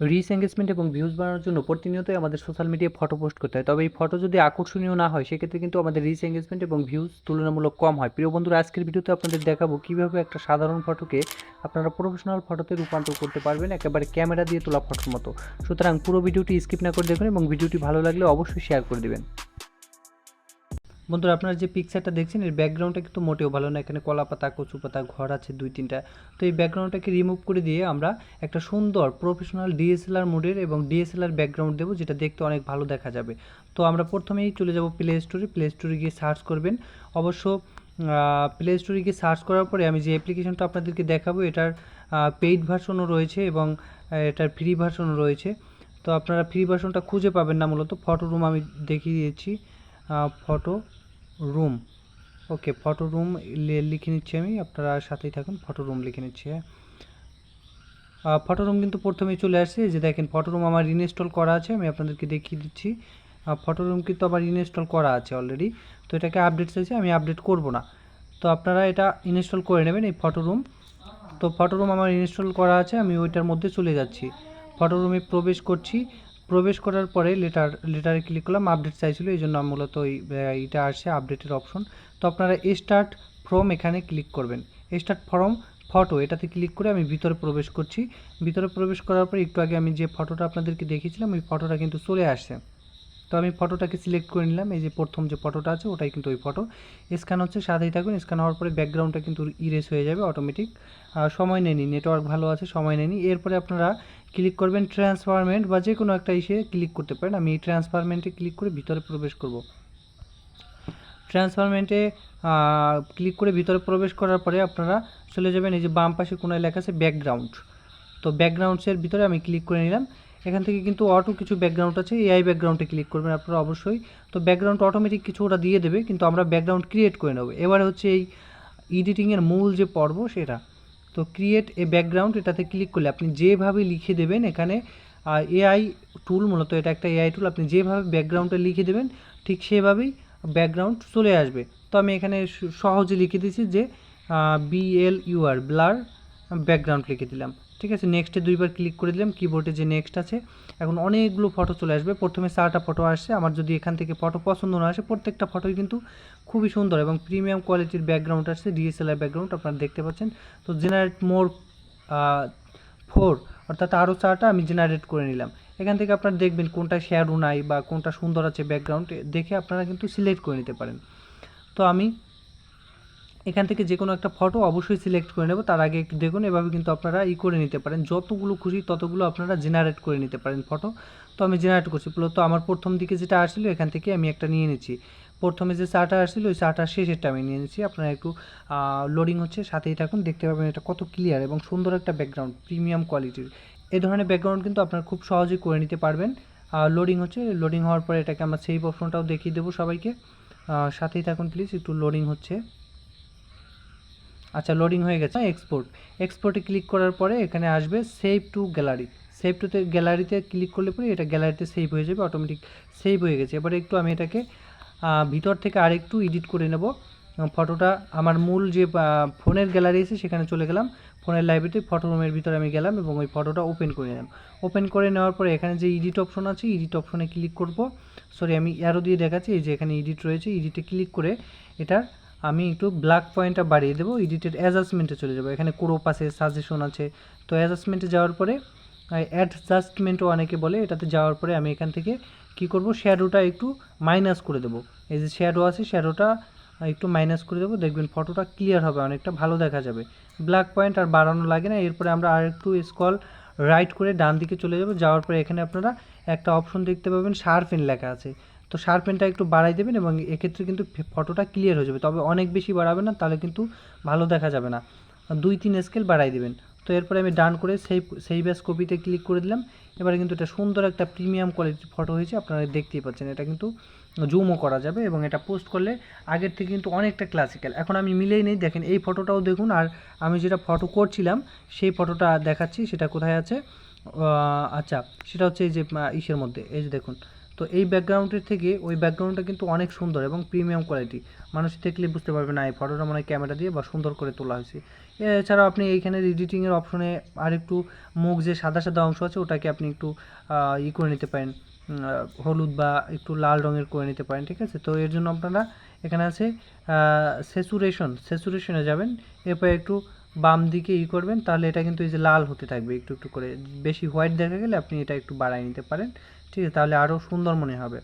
Reach engagement এবং views বাড়ানোর জন্য প্রতিনিয়তই আমাদের সোশ্যাল মিডিয়ায় ফটো পোস্ট করতে হয়। তবে এই ফটো যদি আকর্ষণীয় না হয়, সেক্ষেত্রে কিন্তু আমাদের রিস এঙ্গেজমেন্ট এবং ভিউজ তুলনামূলক কম হয়। প্রিয় বন্ধুরা, আজকের ভিডিওতে আপনাদের দেখাবো কীভাবে একটা সাধারণ ফটোকে আপনারা প্রফেশনাল ফটোতে রূপান্তর করতে পারবেন একেবারে ক্যামেরা দিয়ে তোলা ফটোর মতো। সুতরাং পুরো ভিডিওটি স্কিপ না করে দেখুন এবং ভিডিওটি ভালো লাগলে অবশ্যই শেয়ার করে দেবেন। বন্ধুরা, আপনারা যে পিকচারটা দেখছেন, এর ব্যাকগ্রাউন্ডটা কিন্তু মোটেও ভালো না। এখানে কলা পাতা কচু পাতা ঘর আছে দুই তিনটা। তো এই ব্যাকগ্রাউন্ডটাকে রিমুভ করে দিয়ে আমরা একটা সুন্দর প্রফেশনাল ডিএসএলআর মোডের এবং ডিএসএলআর ব্যাকগ্রাউন্ড দেবো, যেটা দেখতে অনেক ভালো দেখা যাবে। তো আমরা প্রথমেই চলে যাব প্লে স্টোরে প্লে স্টোরে গিয়ে সার্চ করবেন। অবশ্য প্লে স্টোরে গিয়ে সার্চ করার পরে আমি যে অ্যাপ্লিকেশনটা আপনাদেরকে দেখাবো, এটার পেইড ভার্সনও রয়েছে এবং এটার ফ্রি ভার্সনও রয়েছে। তো আপনারা ফ্রি ভার্সনটা খুঁজে পাবেন না মূলত। ফটো রুম আমি দেখিয়ে দিয়েছি। Photo room okay photo room লিখে নিচ্ছি আমি। আপনারা সাথেই থাকুন ফটো রুম লিখে নিচ্ছি হ্যাঁ। ফটো রুম কিন্তু প্রথমেই চলে আসছে যে দেখেন ফটো রুম আমার ইনস্টল করা আছে, আমি আপনাদেরকে দেখিয়ে দিচ্ছি। ফটো রুম কিন্তু আমার ইনস্টল করা আছে অলরেডি তো এটাকে আপডেট চাইছে, আমি আপডেট করব না। তো আপনারা এটা ইনস্টল করে নেবেন এই ফটো রুম তো ফটো রুম আমার ইনস্টল করা আছে, আমি ওইটার মধ্যে চলে যাচ্ছি। ফটো রুমে প্রবেশ করছি। প্রবেশ করার পরে লেটার লেটারে ক্লিক করলাম আপডেট চাইছিল, এই জন্য মূলত এইটা আসছে আপডেটের অপশন তো আপনারা স্টার্ট ফ্রম এখানে ক্লিক করবেন। স্টার্ট ফ্রম ফটো এটাতে ক্লিক করে আমি ভিতরে প্রবেশ করছি। ভিতরে প্রবেশ করার পর একটু আগে আমি যে ফটোটা আপনাদেরকে দেখিয়েছিলাম, ওই ফটোটা কিন্তু চলে আসছে। তো আমি ফটোটাকে সিলেক্ট করে নিলাম, এই যে প্রথম যে ফটোটা আছে, ওটাই কিন্তু ওই ফটো স্ক্যান হচ্ছে, সাথেই থাকুন স্ক্যান হওয়ার পরে ব্যাকগ্রাউন্ডটা কিন্তু ইরেজ হয়ে যাবে অটোমেটিক সময় নেয়নি নেটওয়ার্ক ভালো আছে, সময় নেয়নি। এরপরে আপনারা ক্লিক করবেন ট্রান্সফারমেন্ট বা যে কোনো একটা ইসে ক্লিক করতে পারেন। আমি এই ট্রান্সফারমেন্টে ক্লিক করে ভিতরে প্রবেশ করব। ট্রান্সফারমেন্টে ক্লিক করে ভিতরে প্রবেশ করার পরে আপনারা চলে যাবেন। এই যে বাম পাশে কোনায় লেখা আছে ব্যাকগ্রাউন্ড তো ব্যাকগ্রাউন্ডসের ভিতরে আমি ক্লিক করে নিলাম। এখান থেকে কিন্তু অটো কিছু ব্যাকগ্রাউন্ড আছে। এআই ব্যাকগ্রাউন্ডে ক্লিক করবেন আপনারা অবশ্যই। তো ব্যাকগ্রাউন্ড অটোমেটিক কিছু ওরা দিয়ে দেবে, কিন্তু আমরা ব্যাকগ্রাউন্ড ক্রিয়েট করে নেব। এবারে হচ্ছে এই এডিটিংয়ের মূল যে পর্ব, সেটা। তো ক্রিয়েট এ ব্যাকগ্রাউন্ড এটাতে ক্লিক করলে আপনি যেভাবে লিখে দেবেন এখানে এআই টুল মূলত এটা একটা এআই টুল আপনি যেভাবে ব্যাকগ্রাউন্ডটা লিখে দেবেন, ঠিক সেভাবেই ব্যাকগ্রাউন্ড চলে আসবে। তো আমি এখানে সহজে লিখে দিয়েছি যে বিএল ইউআর ব্লার ব্যাকগ্রাউন্ড লিখে দিলাম। ঠিক আছে নেক্সটে দুইবার ক্লিক করে দিলাম কিবোর্ডে যে নেক্সট আছে, এখন অনেকগুলো ফটো চলে আসবে। প্রথমে চারটা ফটো আসছে, আমার যদি এখান থেকে ফটো পছন্দ না আসে, প্রত্যেকটা ফটোই কিন্তু খুবই সুন্দর এবং প্রিমিয়াম কোয়ালিটির ব্যাকগ্রাউন্ড আসছে ডিএসএলআর ব্যাকগ্রাউন্ড আপনারা দেখতে পাচ্ছেন। তো জেনারেট মোর ফোর অর্থাৎ আরও চারটা আমি জেনারেট করে নিলাম। এখান থেকে আপনারা দেখবেন কোনটা শ্যাডো নাই বা কোনটা সুন্দর আছে ব্যাকগ্রাউন্ড দেখে আপনারা কিন্তু সিলেক্ট করে নিতে পারেন। তো আমি এখান থেকে যে কোনো একটা ফটো অবশ্যই সিলেক্ট করে নেব। তার আগে দেখুন, এভাবে কিন্তু আপনারা ই করে নিতে পারেন। যতগুলো খুশি ততগুলো আপনারা জেনারেট করে নিতে পারেন ফটো তো আমি জেনারেট করছি। মূলত আমার প্রথম দিকে যেটা আসছিল, এখান থেকে আমি একটা নিয়ে নিচ্ছি। প্রথমে যে চাটা আসছিল, ওই চাটা শেষেরটা আমি নিয়ে নিচ্ছি। আপনারা একটু লোডিং হচ্ছে, সাথেই থাকুন। দেখতে পাবেন এটা কত ক্লিয়ার এবং সুন্দর একটা ব্যাকগ্রাউন্ড প্রিমিয়াম কোয়ালিটির এই ধরনের ব্যাকগ্রাউন্ড কিন্তু আপনারা খুব সহজেই করে নিতে পারবেন। লোডিং হচ্ছে লোডিং হওয়ার পরে এটাকে আমরা সেই অপশনটাও দেখিয়ে দেবো সবাইকে। সাথেই থাকুন প্লিজ একটু লোডিং হচ্ছে। আচ্ছা লোডিং হয়ে গেছে। এক্সপোর্ট এক্সপোর্টে ক্লিক করার পরে এখানে আসবে সেভ টু গ্যালারি সেভ টুতে গ্যালারিতে ক্লিক করলে পরে এটা গ্যালারিতে সেভ হয়ে যাবে অটোমেটিক সেভ হয়ে গেছে। এবারে একটু আমি এটাকে ভিতর থেকে আরেকটু এডিট করে নেব। ফটোটা আমার মূল যে ফোনের গ্যালারি আছে সেখানে চলে গেলাম। ফোনের লাইব্রেরিতে ফটো রুমের ভিতরে আমি গেলাম এবং ওই ফটোটা ওপেন করে নিলাম। ওপেন করে নেওয়ার পরে এখানে যে এডিট অপশন আছে এডিট অপশনে ক্লিক করব। সরি আমি অ্যারো দিয়ে দেখাচ্ছি, এই যে এখানে এডিট রয়েছে এডিটে ক্লিক করে এটার আমি একটু ব্ল্যাক পয়েন্টটা বাড়িয়ে দেবো এডিটের অ্যাডজাস্টমেন্টে চলে যাব। এখানে ক্রোপ আছে সাজেশন আছে। তো অ্যাডজাস্টমেন্টে যাওয়ার পরে অ্যাডজাস্টমেন্টও অনেকে বলে, এটাতে যাওয়ার পরে আমি এখান থেকে কি করব শ্যাডোটা একটু মাইনাস করে দেবো। এই যে শ্যাডো আছে শ্যাডোটা একটু মাইনাস করে দেবো। দেখবেন ফটোটা ক্লিয়ার হবে, অনেকটা ভালো দেখা যাবে। ব্ল্যাক পয়েন্ট আর বাড়ানো লাগে না, এরপরে আমরা আর একটু স্কল রাইট করে ডান দিকে চলে যাব। যাওয়ার পরে এখানে আপনারা একটা অপশন দেখতে পাবেন শার্পেন লেখা আছে। তো শার্পেনটা একটু বাড়াই দেবেন এবং এক্ষেত্রে কিন্তু ফটোটা ক্লিয়ার হয়ে যাবে। তবে অনেক বেশি বাড়াবেন না, তাহলে কিন্তু ভালো দেখা যাবে না। দুই তিন স্কেল বাড়াই দেবেন। তো এরপরে আমি ডান করে সেই সেই ব্যাস কপিতে ক্লিক করে দিলাম। এবারে কিন্তু এটা সুন্দর একটা প্রিমিয়াম কোয়ালিটির ফটো হয়েছে, আপনারা দেখতেই পাচ্ছেন। এটা কিন্তু জুমও করা যাবে এবং এটা পোস্ট করলে আগের থেকে কিন্তু অনেকটা ক্লাসিক্যাল এখন আমি মিলেই নেই, দেখেন এই ফটোটাও দেখুন। আর আমি যেটা ফটো করছিলাম, সেই ফটোটা দেখাচ্ছি, সেটা কোথায় আছে? আচ্ছা সেটা হচ্ছে এই যে ইসের মধ্যে, এই যে দেখুন। তো এই ব্যাকগ্রাউন্ডের থেকে ওই ব্যাকগ্রাউন্ডটা কিন্তু অনেক সুন্দর এবং প্রিমিয়াম কোয়ালিটি মানুষ দেখলে বুঝতে পারবে না, এই ফটোটা মনে ক্যামেরা দিয়ে বা সুন্দর করে তোলা হয়েছে। এছাড়াও আপনি এইখানে এডিটিংয়ের অপশনে আরেকটু মুখ যে সাদা সাদা অংশ আছে, ওটাকে আপনি একটু ই করে নিতে পারেন। হলুদ বা একটু লাল রঙের করে নিতে পারেন, ঠিক আছে? তো এর জন্য আপনারা এখানে আছে সেচুরেশন সেচুরেশনে যাবেন, এরপরে একটু বাম দিকে ই করবেন, তাহলে এটা কিন্তু এই যে লাল হতে থাকবে, একটু একটু করে। বেশি হোয়াইট দেখা গেলে আপনি এটা একটু বাড়ায় নিতে পারেন। ঠিক আছে, তাহলে আরও সুন্দর মনে হবে।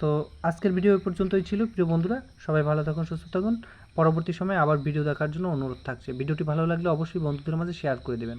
তো আজকের ভিডিও পর্যন্তই ছিল, প্রিয় বন্ধুরা। সবাই ভালো থাকুন, সুস্থ থাকুন। পরবর্তী সময় আবার ভিডিও দেখার জন্য অনুরোধ থাকছে। ভিডিওটি ভালো লাগলে অবশ্যই বন্ধুদের মাঝে শেয়ার করে দেবেন।